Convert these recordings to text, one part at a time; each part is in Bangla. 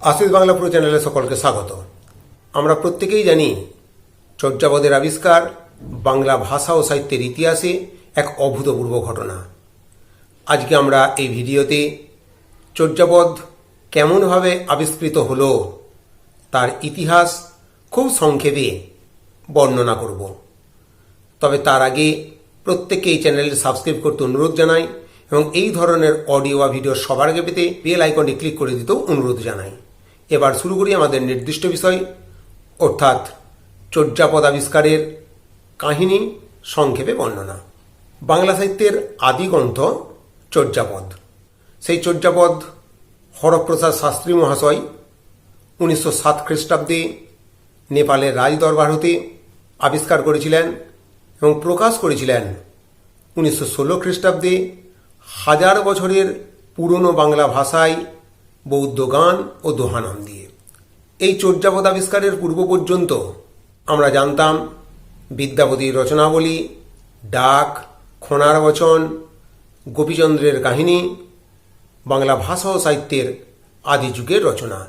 আশিস বাংলা পুরো চ্যানেলে সকলকে স্বাগত। আমরা প্রত্যেকেই জানি চর্যাপদের আবিষ্কার বাংলা ভাষা ও সাহিত্যের ইতিহাসে এক অভূতপূর্ব ঘটনা। আজকে আমরা এই ভিডিওতে চর্যাপদ কেমনভাবে আবিষ্কৃত হলো তার ইতিহাস খুব সংক্ষেপে বর্ণনা করব। তবে তার আগে প্রত্যেককে এই চ্যানেলটি সাবস্ক্রাইব করতে অনুরোধ জানাই এবং এই ধরনের অডিও বা ভিডিও সবার আগে পেতে বেল আইকনটি ক্লিক করে দিতেও অনুরোধ জানাই। এবার শুরু করি আমাদের নির্দিষ্ট বিষয়, অর্থাৎ চর্যাপদ আবিষ্কারের কাহিনী, সংক্ষেপে বর্ণনা। বাংলা সাহিত্যের আদি গ্রন্থ চর্যাপদ। সেই চর্যাপদ হরপ্রসাদ শাস্ত্রী মহাশয় উনিশশো সাত খ্রিস্টাব্দে নেপালের রাজদরবার হতে আবিষ্কার করেছিলেন এবং প্রকাশ করেছিলেন উনিশশো ষোলো খ্রিস্টাব্দে হাজার বছরের পুরনো বাংলা ভাষায় বৌদ্ধ গান ও দোহানাম দিয়ে। এই চর্যাপদ আবিষ্কারের পূর্ব পর্যন্ত আমরা জানতাম বিদ্যাপতির রচনাবলী, ডাক, খোনার বচন, গোপীচন্দ্রের কাহিনী, বাংলা ভাষা ও সাহিত্যের আদি যুগের রচনা।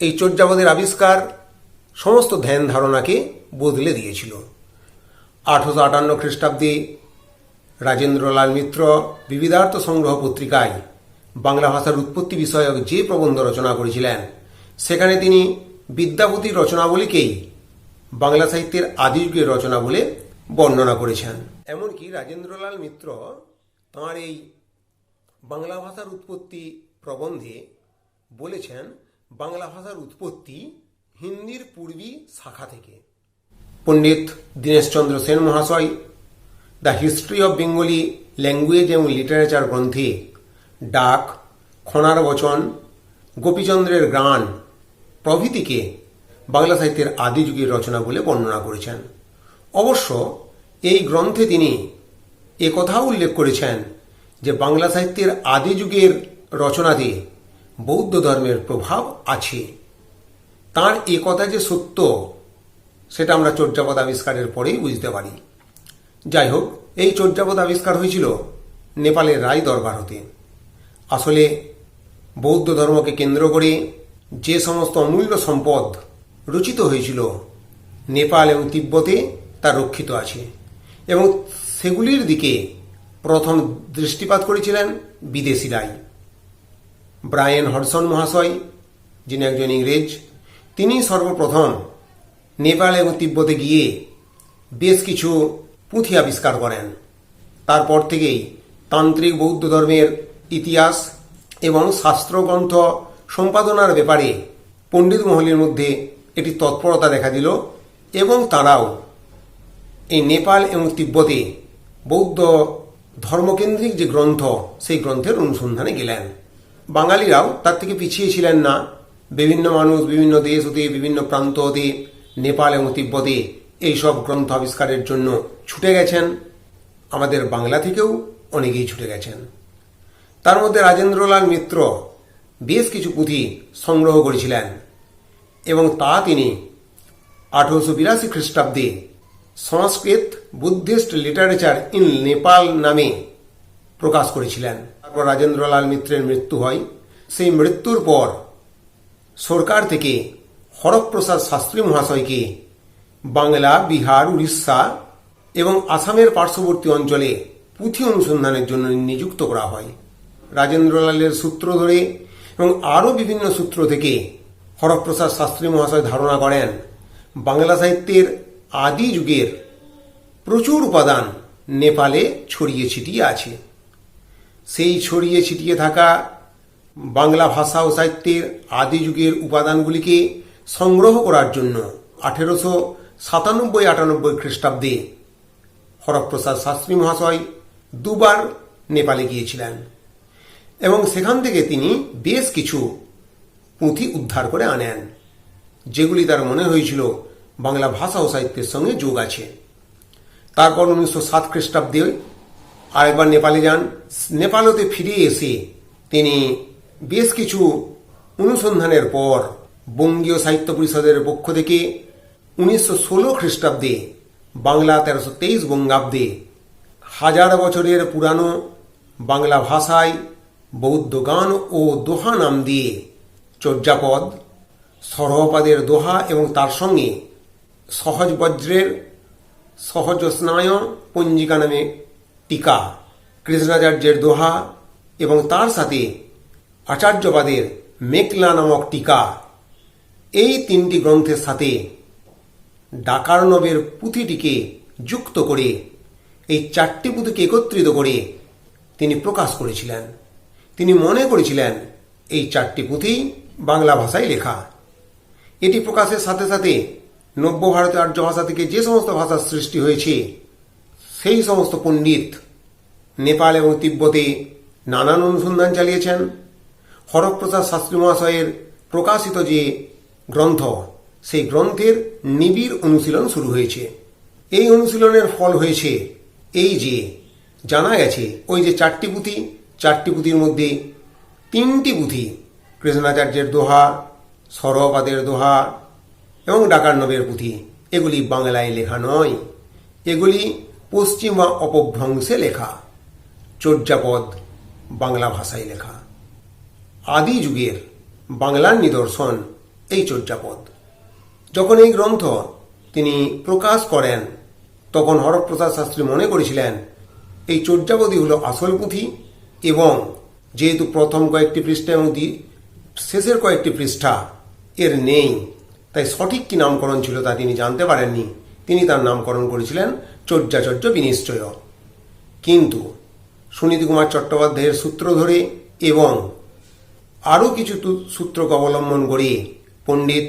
এই চর্যাপদের আবিষ্কার সমস্ত ধ্যান ধারণাকে বদলে দিয়েছিল। আঠারোশো আটান্ন খ্রিস্টাব্দে রাজেন্দ্রলাল মিত্র বিবিধার্থ সংগ্রহ পত্রিকায় বাংলা ভাষার উৎপত্তি বিষয়ক যে প্রবন্ধ রচনা করেছিলেন, সেখানে তিনি বিদ্যাপতির রচনাবলীকেই বাংলা সাহিত্যের আদি যুগের রচনা বলে বর্ণনা করেছেন। এমনকি রাজেন্দ্রলাল মিত্র তাঁর এই বাংলা ভাষার উৎপত্তি প্রবন্ধে বলেছেন, বাংলা ভাষার উৎপত্তি হিন্দির পূর্বী শাখা থেকে। পণ্ডিত দীনেশচন্দ্র সেন মহাশয়, the history of Bengali language এবং লিটারেচার গ্রন্থে ডাক, খনার বচন, গোপীচন্দ্রের গান প্রভৃতিকে বাংলা সাহিত্যের আদি যুগের রচনা বলে বর্ণনা করেছেন। অবশ্য এই গ্রন্থে তিনি একথাও উল্লেখ করেছেন যে বাংলা সাহিত্যের আদি যুগের রচনাতে বৌদ্ধ ধর্মের প্রভাব আছে। তার এ কথা যে সত্য, সেটা আমরা চর্যাপদ আবিষ্কারের পরেই বুঝতে পারি। যাই হোক, এই চর্যাপদ আবিষ্কার হয়েছিল নেপালের রায় দরবার হতে। আসলে বৌদ্ধ ধর্মকে কেন্দ্র করে যে সমস্ত অমূল্য সম্পদ রচিত হয়েছিল, নেপাল এবং তিব্বতে তা রক্ষিত আছে এবং সেগুলির দিকে প্রথম দৃষ্টিপাত করেছিলেন বিদেশিরাই ব্রায়েন হডসন মহাশয়, যিনি একজন ইংরেজ, তিনি সর্বপ্রথম নেপাল এবং তিব্বতে গিয়ে বেশ কিছু পুঁথি আবিষ্কার করেন। তারপর থেকেই তান্ত্রিক বৌদ্ধ ধর্মের ইতিহাস এবং শাস্ত্রগ্রন্থ সম্পাদনার ব্যাপারে পণ্ডিত মহলের মধ্যে এটি তৎপরতা দেখা দিল এবং তারাও এই নেপাল এবং তিব্বতে বৌদ্ধ ধর্মকেন্দ্রিক যে গ্রন্থ, সেই গ্রন্থের অনুসন্ধানে গেলেন। বাঙালিরাও তার থেকে পিছিয়ে ছিলেন না। বিভিন্ন মানুষ বিভিন্ন দেশ হতে, বিভিন্ন প্রান্ত হতে নেপাল এবং তিব্বতে এইসব গ্রন্থ আবিষ্কারের জন্য ছুটে গেছেন। আমাদের বাংলা থেকেও অনেকেই ছুটে গেছেন। তার মধ্যে রাজেন্দ্রলাল মিত্র বেশ কিছু পুঁথি সংগ্রহ করেছিলেন এবং তা তিনি আঠারোশো বিরাশি খ্রিস্টাব্দে Sanskrit Buddhist literature in Nepal নামে প্রকাশ করেছিলেন। তারপর রাজেন্দ্রলাল মিত্রের মৃত্যু হয়। সেই মৃত্যুর পর সরকার থেকে হরপ্রসাদ শাস্ত্রী মহাশয়কে বাংলা, বিহার, উড়িষ্যা এবং আসামের পার্শ্ববর্তী অঞ্চলে পুঁথি অনুসন্ধানের জন্য নিযুক্ত করা হয়। রাজেন্দ্রলালের সূত্র ধরে এবং আরও বিভিন্ন সূত্র থেকে হরপ্রসাদ শাস্ত্রী মহাশয় ধারণা করেন, বাংলা সাহিত্যের আদি যুগের প্রচুর উপাদান নেপালে ছড়িয়ে ছিটিয়ে আছে। সেই ছড়িয়ে ছিটিয়ে থাকা বাংলা ভাষা ও সাহিত্যের আদি যুগের উপাদানগুলিকে সংগ্রহ করার জন্য আঠেরোশো সাতানব্বই আটানব্বই খ্রিস্টাব্দে হরপ্রসাদ শাস্ত্রী মহাশয় দুবার নেপালে গিয়েছিলেন। এবং সেখান থেকে তিনি বেশ কিছু পুঁথি উদ্ধার করে আনেন, যেগুলি তার মনে হয়েছিল বাংলা ভাষা ও সাহিত্যের সঙ্গে যোগ আছে। তারপর উনিশশো সাত খ্রিস্টাব্দে আরেকবার নেপালে যান। নেপালতে ফিরে এসে তিনি বেশ কিছু অনুসন্ধানের পর বঙ্গীয় সাহিত্য পরিষদের পক্ষ থেকে উনিশশো ষোলো খ্রিস্টাব্দে বাংলা তেরোশো তেইশ বঙ্গাব্দে হাজার বছরের পুরানো বাংলা ভাষায় বৌদ্ধ গান ও দোহা নাম দিয়ে চর্যাপদ, সরহপাদের দোহা এবং তার সঙ্গে সহজ বজ্রের সহজ স্নায় পঞ্জিকা নামে টিকা, কৃষ্ণাচার্যের দোহা এবং তার সাথে আচার্যবাদের মেকলা নামক টিকা। এই তিনটি গ্রন্থের সাথে ডাকার্ণবের পুঁথিটিকে যুক্ত করে, এই চারটি পুঁথিকে একত্রিত করে তিনি প্রকাশ করেছিলেন। তিনি মনে করেছিলেন, এই চারটি পুঁথি বাংলা ভাষায় লেখা। এটি প্রকাশের সাথে সাথে নব্য ভারতীয় আর্য ভাষা থেকে যে সমস্ত ভাষার সৃষ্টি হয়েছে, সেই সমস্ত পণ্ডিত নেপাল এবং তিব্বতে নানান অনুসন্ধান চালিয়েছেন। হরপ্রসাদ শাস্ত্রী মহাশয়ের প্রকাশিত যে গ্রন্থ, সেই গ্রন্থের নিবিড় অনুশীলন শুরু হয়েছে। এই অনুশীলনের ফল হয়েছে এই যে, জানা গেছে ওই যে চারটি পুঁথি চারটি পুঁথির মধ্যে তিনটি পুঁথি কৃষ্ণাচার্যের দোহা সরহপাদের দোহা এবং ডাকার্ণবের পুঁথি। এগুলি বাংলায় লেখা নয়। এগুলি পশ্চিমা অপভ্রংশে লেখা। চর্যাপদ বাংলা ভাষায় লেখা। আদি যুগের বাংলার নিদর্শন এই চর্যাপদ। যখন এই গ্রন্থ তিনি প্রকাশ করেন, তখন হরপ্রসাদ শাস্ত্রী মনে করেছিলেন, এই চর্যাপদই হলো আসল পুঁথি। এবং যেহেতু প্রথম কয়েকটি পৃষ্ঠা এবং শেষের কয়েকটি পৃষ্ঠা এর নেই, তাই সঠিক কি নামকরণ ছিল তা তিনি জানতে পারেননি। তিনি তার নামকরণ করেছিলেন চর্যাচর্য বিনিশ্চয়। কিন্তু সুনীতি কুমার চট্টোপাধ্যায়ের সূত্র ধরে এবং আরও কিছু সূত্রকে অবলম্বন করে পণ্ডিত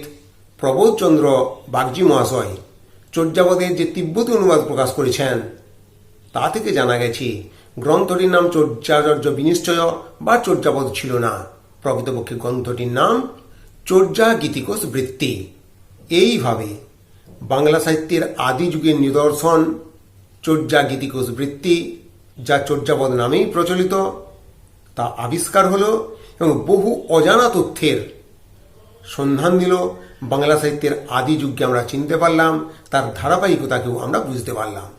প্রবোধচন্দ্র বাগজি মহাশয় চর্যাপদের যে তিব্বতী অনুবাদ প্রকাশ করেছেন, তা থেকে জানা গেছে গ্রন্থটির নাম চর্যাচর্য বিনিশ্চয় বা চর্যাপদ ছিল না। প্রকৃতপক্ষে গ্রন্থটির নাম চর্যা গীতিকোষ বৃত্তি। এইভাবে বাংলা সাহিত্যের আদি যুগের নিদর্শন চর্যা গীতিকোষ বৃত্তি, যা চর্যাপদ নামেই প্রচলিত, তা আবিষ্কার হলো এবং বহু অজানা তথ্যের সন্ধান দিল। বাংলা সাহিত্যের আদি যুগকে আমরা চিনতে পারলাম, তার ধারাবাহিকতাকেও আমরা বুঝতে পারলাম।